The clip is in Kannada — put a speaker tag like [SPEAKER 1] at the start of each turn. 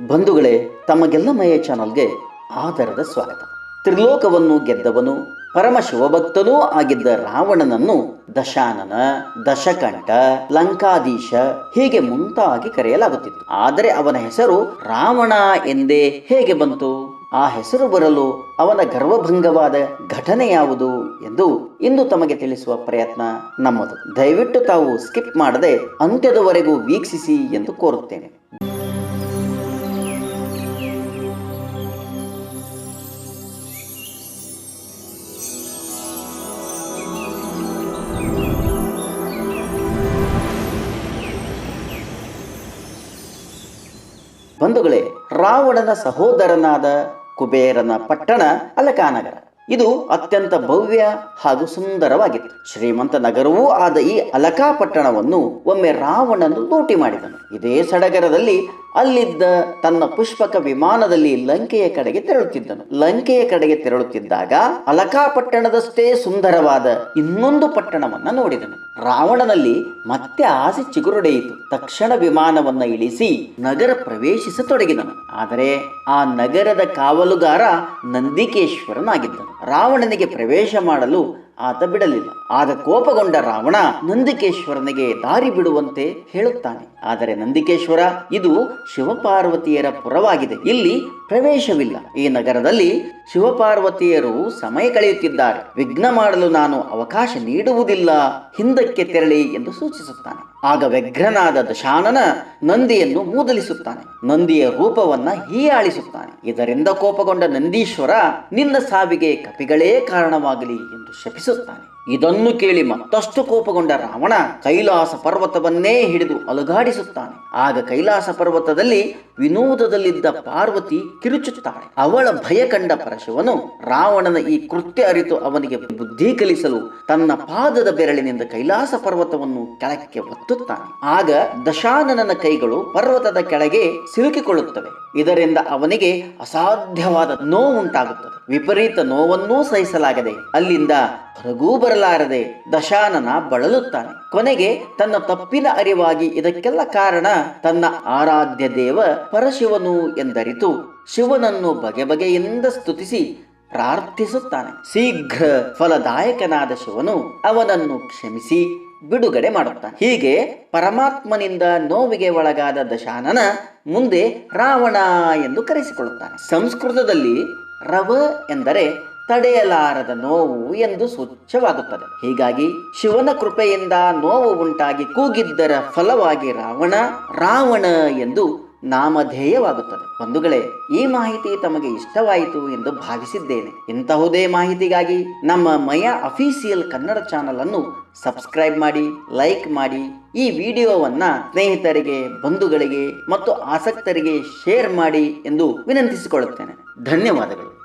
[SPEAKER 1] ಬಂಧುಗಳೇ, ತಮಗೆಲ್ಲ ಮಯ ಚಾನಲ್ಗೆ ಆದರದ ಸ್ವಾಗತ. ತ್ರಿಲೋಕವನ್ನು ಗೆದ್ದವನು ಪರಮ ಶಿವಭಕ್ತನೂ ಆಗಿದ್ದ ರಾವಣನನ್ನು ದಶಾನನ, ದಶಕಂಠ, ಲಂಕಾಧೀಶ ಹೀಗೆ ಮುಂತಾಗಿ ಕರೆಯಲಾಗುತ್ತಿತ್ತು. ಆದರೆ ಅವನ ಹೆಸರು ರಾವಣ ಎಂದೇ ಹೇಗೆ ಬಂತು? ಆ ಹೆಸರು ಬರಲು ಅವನ ಗರ್ವಭಂಗವಾದ ಘಟನೆ ಯಾವುದು ಎಂದು ಇಂದು ತಮಗೆ ತಿಳಿಸುವ ಪ್ರಯತ್ನ ನಮ್ಮದು. ದಯವಿಟ್ಟು ತಾವು ಸ್ಕಿಪ್ ಮಾಡದೆ ಅಂತ್ಯದವರೆಗೂ ವೀಕ್ಷಿಸಿ ಎಂದು ಕೋರುತ್ತೇನೆ. ಬಂಧುಗಳೇ, ರಾವಣನ ಸಹೋದರನಾದ ಕುಬೇರನ ಪಟ್ಟಣ ಅಲಕಾನಗರ. ಇದು ಅತ್ಯಂತ ಭವ್ಯ ಹಾಗೂ ಸುಂದರವಾಗಿತ್ತು. ಶ್ರೀಮಂತ ನಗರವೂ ಆದ ಈ ಅಲಕಾ ಪಟ್ಟಣವನ್ನು ಒಮ್ಮೆ ರಾವಣನು ಲೂಟಿ ಮಾಡಿದನು. ಇದೇ ಸಡಗರದಲ್ಲಿ ಅಲ್ಲಿದ್ದ ತನ್ನ ಪುಷ್ಪಕ ವಿಮಾನದಲ್ಲಿ ಲಂಕೆಯ ಕಡೆಗೆ ತೆರಳುತ್ತಿದ್ದನು. ಲಂಕೆಯ ಕಡೆಗೆ ತೆರಳುತ್ತಿದ್ದಾಗ ಅಲಕಾಪಟ್ಟಣದಷ್ಟೇ ಸುಂದರವಾದ ಇನ್ನೊಂದು ಪಟ್ಟಣವನ್ನ ನೋಡಿದನು. ರಾವಣನಲ್ಲಿ ಮತ್ತೆ ಆಸೆ ಚಿಗುರುಡೆಯಿತು. ತಕ್ಷಣ ವಿಮಾನವನ್ನ ಇಳಿಸಿ ನಗರ ಪ್ರವೇಶಿಸತೊಡಗಿದನು. ಆದರೆ ಆ ನಗರದ ಕಾವಲುಗಾರ ನಂದಿಕೇಶ್ವರನಾಗಿದ್ದನು. ರಾವಣನಿಗೆ ಪ್ರವೇಶ ಮಾಡಲು ಆತ ಬಿಡಲಿಲ್ಲ. ಆಗ ಕೋಪಗೊಂಡ ರಾವಣ ನಂದಿಕೇಶ್ವರನಿಗೆ ದಾರಿ ಬಿಡುವಂತೆ ಹೇಳುತ್ತಾನೆ. ಆದರೆ ನಂದಿಕೇಶ್ವರ, ಇದು ಶಿವಪಾರ್ವತಿಯರ ಪುರವಾಗಿದೆ. ಇಲ್ಲಿ ಪ್ರವೇಶವಿಲ್ಲ. ಈ ನಗರದಲ್ಲಿ ಶಿವಪಾರ್ವತಿಯರು ಸಮಯ ಕಳೆಯುತ್ತಿದ್ದಾರೆ. ವಿಘ್ನ ಮಾಡಲು ನಾನು ಅವಕಾಶ ನೀಡುವುದಿಲ್ಲ. ಹಿಂದಕ್ಕೆ ತೆರಳಿ ಎಂದು ಸೂಚಿಸುತ್ತಾನೆ. ಆಗ ವ್ಯಗ್ರನಾದ ದಶಾನನ ನಂದಿಯನ್ನು ಮೂದಲಿಸುತ್ತಾನೆ. ನಂದಿಯ ರೂಪವನ್ನ ಹೀಯಾಳಿಸುತ್ತಾನೆ. ಇದರಿಂದ ಕೋಪಗೊಂಡ ನಂದೀಶ್ವರ, ನಿನ್ನ ಸಾವಿಗೆ ಕಪಿಗಳೇ ಕಾರಣವಾಗಲಿ ಎಂದು 是。ಇದನ್ನು ಕೇಳಿ ಮತ್ತಷ್ಟು ಕೋಪಗೊಂಡ ರಾವಣ ಕೈಲಾಸ ಪರ್ವತವನ್ನೇ ಹಿಡಿದು ಅಲುಗಾಡಿಸುತ್ತಾನೆ. ಆಗ ಕೈಲಾಸ ಪರ್ವತದಲ್ಲಿ ವಿನೋದದಲ್ಲಿದ್ದ ಪಾರ್ವತಿ ಕಿರುಚುತ್ತಾಳೆ. ಅವಳ ಭಯ ಕಂಡ ಪರಶುವನು ರಾವಣನ ಈ ಕೃತ್ಯ ಅರಿತು ಅವನಿಗೆ ಬುದ್ಧಿ ಕಲಿಸಲು ತನ್ನ ಪಾದದ ಬೆರಳಿನಿಂದ ಕೈಲಾಸ ಪರ್ವತವನ್ನು ಕೆಳಕ್ಕೆ ಒತ್ತುತ್ತಾನೆ. ಆಗ ದಶಾನನನ ಕೈಗಳು ಪರ್ವತದ ಕೆಳಗೆ ಸಿಲುಕಿಕೊಳ್ಳುತ್ತವೆ. ಇದರಿಂದ ಅವನಿಗೆ ಅಸಾಧ್ಯವಾದ ನೋವುಂಟಾಗುತ್ತದೆ. ವಿಪರೀತ ನೋವನ್ನೂ ಸಹಿಸಲಾಗದೆ ಅಲ್ಲಿಂದ ಹೊರಗೂ ಬರಲಾರದೆ ದಶಾನನ ಬಳಲುತ್ತಾನೆ. ಕೊನೆಗೆ ತನ್ನ ತಪ್ಪಿನ ಅರಿವಾಗಿ ಇದಕ್ಕೆಲ್ಲ ಕಾರಣ ತನ್ನ ಆರಾಧ್ಯ ದೇವ ಪರಶಿವನು ಎಂದರಿತು. ಶಿವನನ್ನು ಬಗೆ ಬಗೆಯಿಂದ ಸ್ತುತಿಸಿ ಪ್ರಾರ್ಥಿಸುತ್ತಾನೆ. ಶೀಘ್ರ ಫಲದಾಯಕನಾದ ಶಿವನು ಅವನನ್ನು ಕ್ಷಮಿಸಿ ಬಿಡುಗಡೆ ಮಾಡುತ್ತಾನೆ. ಹೀಗೆ ಪರಮಾತ್ಮನಿಂದ ನೋವಿಗೆ ಒಳಗಾದ ದಶಾನನ ಮುಂದೆ ರಾವಣ ಎಂದು ಕರೆಸಿಕೊಳ್ಳುತ್ತಾನೆ. ಸಂಸ್ಕೃತದಲ್ಲಿ ರವ ಎಂದರೆ ತಡೆಯಲಾರದ ನೋವು ಎಂದು ಸೂಚ್ಯವಾಗುತ್ತದೆ ಹೀಗಾಗಿ ಶಿವನ ಕೃಪೆಯಿಂದ ನೋವು ಉಂಟಾಗಿ ಕೂಗಿದ್ದರ ಫಲವಾಗಿ ರಾವಣ ರಾವಣ ಎಂದು ನಾಮಧೇಯವಾಗುತ್ತದೆ. ಬಂಧುಗಳೇ, ಈ ಮಾಹಿತಿ ತಮಗೆ ಇಷ್ಟವಾಯಿತು ಎಂದು ಭಾವಿಸಿದ್ದೇನೆ. ಇಂತಹುದೇ ಮಾಹಿತಿಗಾಗಿ ನಮ್ಮ ಮಯ ಅಫೀಸಿಯಲ್ ಕನ್ನಡ ಚಾನಲ್ ಅನ್ನು ಸಬ್ಸ್ಕ್ರೈಬ್ ಮಾಡಿ, ಲೈಕ್ ಮಾಡಿ, ಈ ವಿಡಿಯೋವನ್ನ ಸ್ನೇಹಿತರಿಗೆ, ಬಂಧುಗಳಿಗೆ ಮತ್ತು ಆಸಕ್ತರಿಗೆ ಶೇರ್ ಮಾಡಿ ಎಂದು ವಿನಂತಿಸಿಕೊಳ್ಳುತ್ತೇನೆ. ಧನ್ಯವಾದಗಳು.